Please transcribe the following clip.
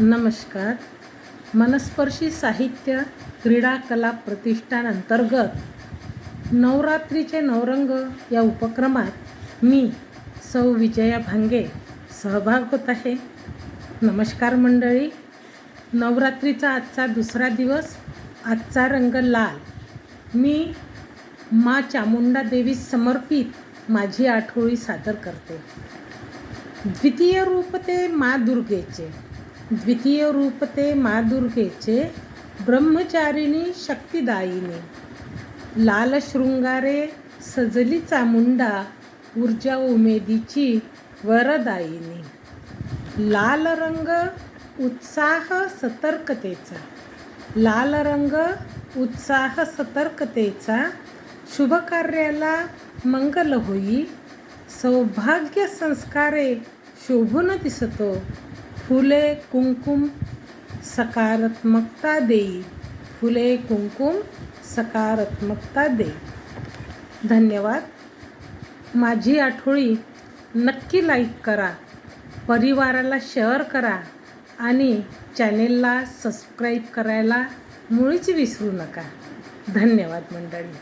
नमस्कार. मनस्पर्शी साहित्य क्रीडा कला प्रतिष्ठान अंतर्गत नवरात्रीचे नवरंग या उपक्रमात मी सौ विजया भांगे सहभाग होत आहे. नमस्कार मंडळी. नवरात्रीचा आजचा दुसरा दिवस आजचा रंग लाल. मी मा चामुंडा देवी समर्पित माझी आठवळी सादर करते. द्वितीय रूप ते मा दुर्गेचे. द्वितीय रूप ते मा दुर्गेचे ब्रह्मचारिणी शक्तिदायिनी. लाल शृंगारे सजली चामुंडा ऊर्जा उमेदीची वरदायिनी. लाल रंग उत्साह सतर्कतेचा. लाल रंग उत्साह सतर्कतेचा शुभ कार्याला मंगल होई. सौभाग्य संस्कारे शोभून दिसतो. फुले कुंकुम सकारात्मकता देई. फुले कुंकुम सकारात्मकता देई. धन्यवाद. माझी आठवळी नक्की लाईक करा परिवाराला शेअर करा आणि चॅनेलला सबस्क्राईब करायला मुळीच विसरू नका. धन्यवाद मंडळी.